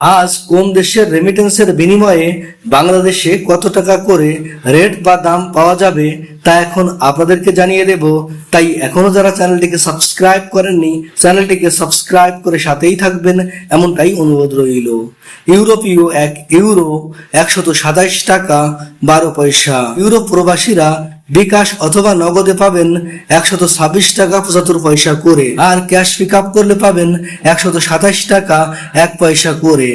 আজ কোন দেশের রেমিটেন্সের বিনিময়ে বাংলাদেশে কত টাকা করে রেট বা দাম পাওয়া যাবে তা এখন আপনাদেরকে জানিয়ে দেব। তাই এখনও যারা চ্যানেলটিকে সাবস্ক্রাইব করেননি, চ্যানেলটিকে সাবস্ক্রাইব করে সাথেই থাকবেন, এমনটাই অনুরোধ রইল। ইউরোপীয় এক ইউরো একশত সাতাইশ টাকা, বারো পয়সা। ইউরোপ প্রবাসীরা বিকাশ অথবা নগদে পাবেন একশত ছাব্বিশ টাকা পঁচাত্তর পয়সা করে। আর ক্যাশ পিক আপ করলে পাবেন একশত সাতাশ টাকা এক পয়সা করে।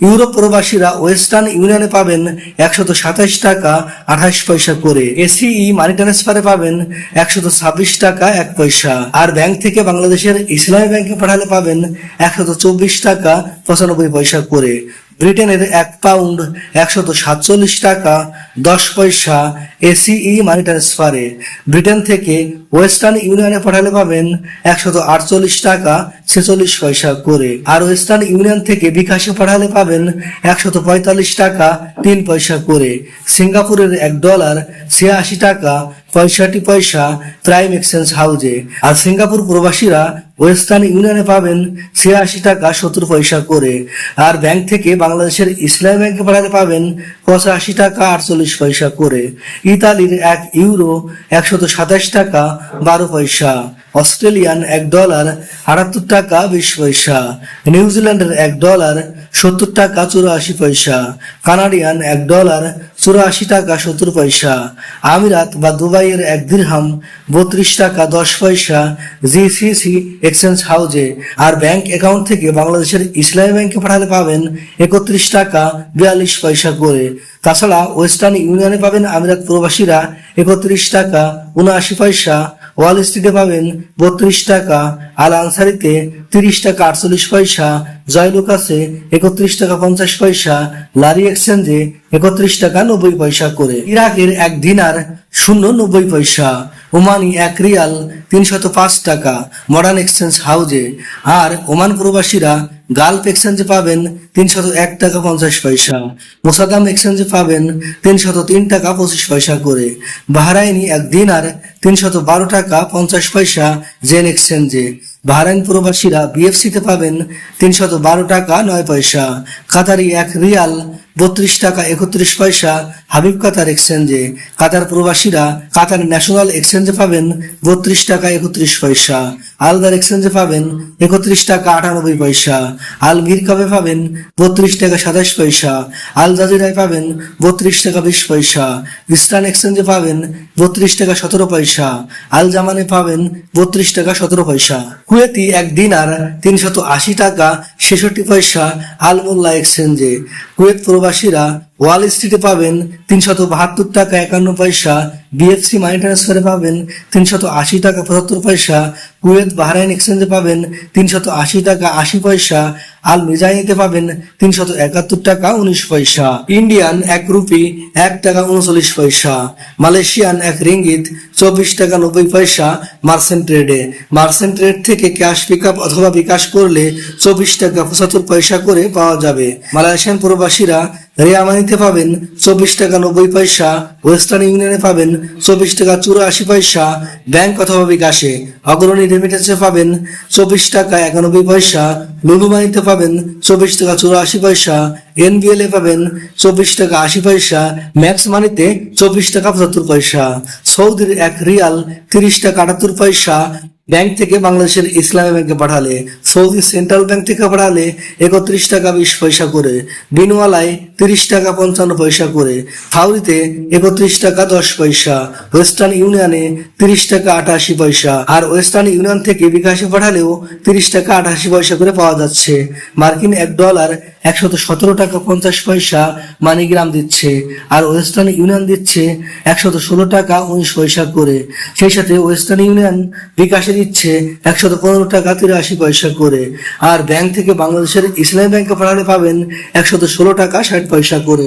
ইউরোপ প্রবাসীরা ওয়েস্টার্ন ইউনিয়নে পাবেন একশত সাতাশ টাকা আঠাশ পয়সা করে। এসিই মানি ট্রান্সফারে পাবেন একশত ছাব্বিশ টাকা এক পয়সা। আর ব্যাংক থেকে বাংলাদেশের ইসলামী ব্যাংকে পাঠালে পাবেন একশত চব্বিশ টাকা পঁচানব্বই পয়সা করে। ব্রিটেনের এক পাউন্ড একশত সাতচল্লিশ টাকা, দশ পয়সা এসিই মানি ট্রান্সফারে ব্রিটেন থেকে ওয়েস্টার্ন ইউনিয়নে পাঠালে পাবেন একশত আটচল্লিশ টাকা, ছেচল্লিশ পয়সা করে। আর ওয়েস্টার্ন ইউনিয়ন থেকে বিকাশে পাঠালে পাবেন একশত পঁয়তাল্লিশ টাকা, তিন পয়সা করে। সিঙ্গাপুরের এক ডলার ছিয়াশি টাকা পঁয়ষট্টি পয়সা প্রাইম এক্সচেঞ্জ হাউজে আর সিঙ্গাপুর প্রবাসীরা ওয়েস্টার্ন ইউনিয়নে পাবেন ছিয়াশি টাকা সত্তর পয়সা করে। আর ব্যাংক থেকে বাংলাদেশের ইসলামী ব্যাংকে পাঠাতে পাবেন পঁচাশি টাকা আটচল্লিশ পয়সা করে। ইতালির এক ইউরো একশত সাতাশ টাকা বারো পয়সা। অস্ট্রেলিয়ান এক ডলার আটাত্তর টাকা বিশ পয়সা নিউজিল্যান্ডের এক ডলার সত্তর টাকা চুরাশি পয়সা, কানাডিয়ান এক ডলার চুরাশি টাকা সত্তর পয়সা, আমিরাত বা দুবাইয়ের এক দিরহাম বত্রিশ টাকা দশ পয়সা, জিসিসি এক্সচেঞ্জ হাউজে আর ব্যাংক অ্যাকাউন্ট থেকে বাংলাদেশের ইসলামী ব্যাংকে পাঠালে পাবেন একত্রিশ টাকা বিয়াল্লিশ পয়সা করে। তাছাড়া ওয়েস্টার্ন ইউনিয়নে পাবেন আমিরাত প্রবাসীরা একত্রিশ টাকা উনআশি পয়সা ওয়াল স্ট্রিটে পাবেন বত্রিশ টাকা আল আনসারিতে তিরিশ টাকা আটচল্লিশ পয়সা জয়লুকাসে একত্রিশ টাকা পঞ্চাশ পয়সা লারি এক্সচেঞ্জে একত্রিশ টাকা নব্বই পয়সা করে। ইরাকের এক দিনার শূন্য নব্বই পয়সা। ওমানি এক রিয়াল তিনশত পাঁচ টাকা মডার্ন এক্সচেঞ্জ হাউজে আর ওমান প্রবাসীরা গালফ এক্সচেঞ্জে পাবেন তিনশত এক টাকা পঞ্চাশ পয়সা মোসাদাম এক্সচেঞ্জে পাবেন তিনশত তিন টাকা পঁচিশ পয়সা করে। বাহরাইনি এক দিনার তিনশত বারো টাকা পঞ্চাশ পয়সা জেন এক্সচেঞ্জে বাহরাইন প্রবাসীরা বিএফসিতে পাবেন তিনশত বারো টাকা নয় পয়সা, কাতারি এক রিয়াল বত্রিশ টাকা একত্রিশ পয়সা হাবিব কাতার এক্সচেঞ্জে কাতার প্রবাসীরা কাতার ন্যাশনাল এক্সচেঞ্জে পাবেন বত্রিশ টাকা একত্রিশ পয়সা। আলদার এক্সচেঞ্জে পাবেন একত্রিশ টাকা আটানব্বই পয়সা। আল মিরকাবে পাবেন বত্রিশ টাকা সাতাশ পয়সা। আল জাজিরায় পাবেন বত্রিশ টাকা বিশ পয়সা। ইস্টার্ন এক্সচেঞ্জে পাবেন বত্রিশ টাকা সতেরো পয়সা। আল জামানে পাবেন বত্রিশ টাকা সতেরো পয়সা। কুয়েতি এক দিনার তিনশত আশি টাকা ছেষট্টি পয়সা আল মোল্লা এক্সচেঞ্জে। কুয়েত প্রবাসীরা ওয়াল স্ট্রিটে পাবেন তিনশত বাহাত্তর টাকা একান্ন পয়সা বিএফসি মানি ট্রান্সফারে পাবেন তিনশত আশি টাকা পঁচাত্তর পয়সা কুয়েত বাহরাইন এক্সচেঞ্জে পাবেন তিনশত আশি টাকা আশি পয়সা আল মিজাইনিতে পাবেন তিনশত একাত্তর টাকা উনিশ পয়সা। ইন্ডিয়ান এক রুপি এক টাকা উনচল্লিশ পয়সা। মালয়েশিয়ান এক রিঙ্গিত চব্বিশ টাকা নব্বই পয়সা মার্সেন্ট ট্রেডে। মার্সেন্ট ট্রেড থেকে ক্যাশ পিক আপ অথবা বিকাশ করলে চব্বিশ টাকা পঁচাত্তর পয়সা করে পাওয়া যাবে। মালয়েশিয়ান প্রবাসীরা রেয়ামানিতে পাবেন চব্বিশ টাকা নব্বই পয়সা, ওয়েস্টার্ন ইউনিয়নে পাবেন চব্বিশ টাকা চুরাশি পয়সা, ব্যাংক অথবা বিকাশে। অগ্রণী রেমিটেন্সে পাবেন চব্বিশ টাকা একানব্বই পয়সা লুলুমানিতে পাবেন চব্বিশ টাকা চুরাশি পয়সা এনবিএল এ পাবেন চব্বিশ টাকা আশি পয়সা ম্যাক্স মানিতে চব্বিশ টাকা পঁচাত্তর পয়সা, সৌদির এক রিয়াল তিরিশ টাকা আটাত্তর পয়সা ব্যাংক থেকে বাংলাদেশের ইসলামী ব্যাংকে পাঠালে, সৌদি সেন্ট্রাল ব্যাংক থেকে পাঠালে একত্রিশ টাকা বিশ পয়সা করে, বিনওয়ালায় তিরিশ টাকা পঞ্চান্ন পয়সা করে, ফাউরিতে একত্রিশ টাকা দশ পয়সা, ওয়েস্টার্ন ইউনিয়নে তিরিশ টাকা আটাশি পয়সা, আর ওয়েস্টার্ন ইউনিয়ন থেকে বিকাশে পাঠালেও তিরিশ টাকা আটাশি পয়সা করে পাওয়া যাচ্ছে। মার্কিন এক ডলার একশত সতেরো টাকা পঞ্চাশ পয়সা মানিগ্রাম দিচ্ছে, আর ওয়েস্টার্ন ইউনিয়ন দিচ্ছে একশত ষোলো টাকা উনিশ পয়সা করে। সেই সাথে ওয়েস্টার্ন ইউনিয়ন বিকাশে দিচ্ছে একশত পনেরো টাকা তিরাশি পয়সা করে। আর ব্যাংক থেকে বাংলাদেশের ইসলামী ব্যাংকে পাঠালে পাবেন একশত ষোলো টাকা ষাট পয়সা করে।